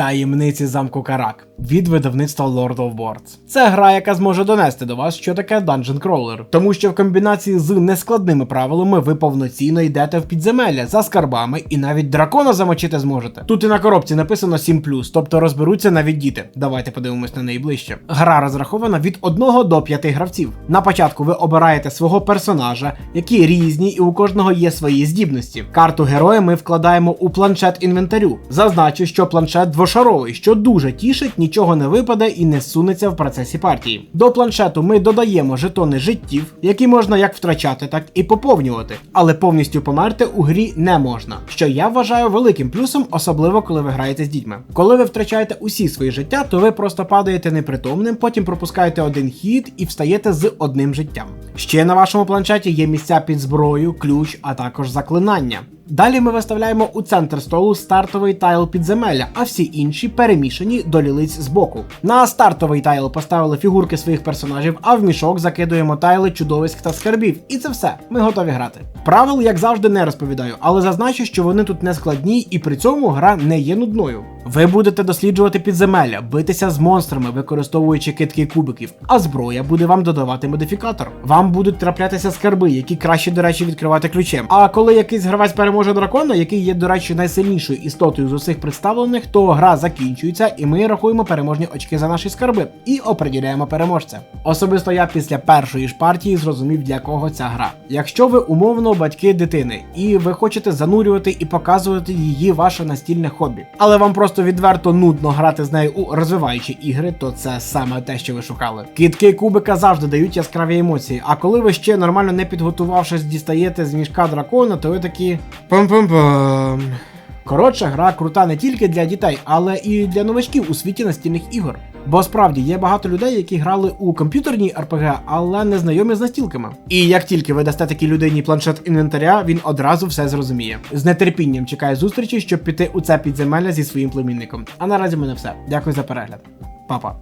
Таємниці замку Карак від видавництва Lord of Boards. Це гра, яка зможе донести до вас, що таке Dungeon Crawler. Тому що в комбінації з нескладними правилами ви повноцінно йдете в підземелля за скарбами і навіть дракона замочити зможете. Тут і на коробці написано 7 тобто розберуться навіть діти. Давайте подивимось на неї ближче. Гра розрахована від 1 до 5 гравців. На початку ви обираєте свого персонажа, які різні, і у кожного є свої здібності. Карту героя ми вкладаємо у планшет інвентарю. Зазначу, що планшет двошаровий, що дуже тішить, нічого не випаде і не сунеться в процесі партії. До планшету ми додаємо жетони життів, які можна як втрачати, так і поповнювати, але повністю померти у грі не можна, що я вважаю великим плюсом, особливо коли ви граєте з дітьми. Коли ви втрачаєте усі свої життя, то ви просто падаєте непритомним, потім пропускаєте один хід і встаєте з одним життям. Ще на вашому планшеті є місця під зброю, ключ, а також заклинання. Далі ми виставляємо у центр столу стартовий тайл підземелля, а всі інші перемішані до лілиць збоку. На стартовий тайл поставили фігурки своїх персонажів, а в мішок закидуємо тайли чудовиськ та скарбів. І це все. Ми готові грати. Правил, як завжди, не розповідаю, але зазначу, що вони тут не складні і при цьому гра не є нудною. Ви будете досліджувати підземелля, битися з монстрами, використовуючи китки кубиків, а зброя буде вам додавати модифікатор. Вам будуть траплятися скарби, які краще, до речі, відкривати ключем. А коли якийсь гравець переможе дракона, який є, до речі, найсильнішою істотою з усіх представлених, то гра закінчується, і ми рахуємо переможні очки за наші скарби і оприділяємо переможця. Особисто я після першої ж партії зрозумів, для кого ця гра. Якщо ви умовно батьки дитини, і ви хочете занурювати і показувати її ваше настільне хобі, але вам просто відверто нудно грати з нею у розвиваючі ігри, то це саме те, що ви шукали. Кітки кубика завжди дають яскраві емоції. А коли ви ще нормально не підготувавшись, дістаєте з мішка дракона, то ви такі пам-пам-пам. Коротше, гра крута не тільки для дітей, але і для новачків у світі настільних ігор. Бо справді є багато людей, які грали у комп'ютерні RPG, але не знайомі з настілками. І як тільки ви дасте такій людині планшет інвентаря, він одразу все зрозуміє. З нетерпінням чекаю зустрічі, щоб піти у це підземелля зі своїм племінником. А наразі в мене все. Дякую за перегляд. Па-па.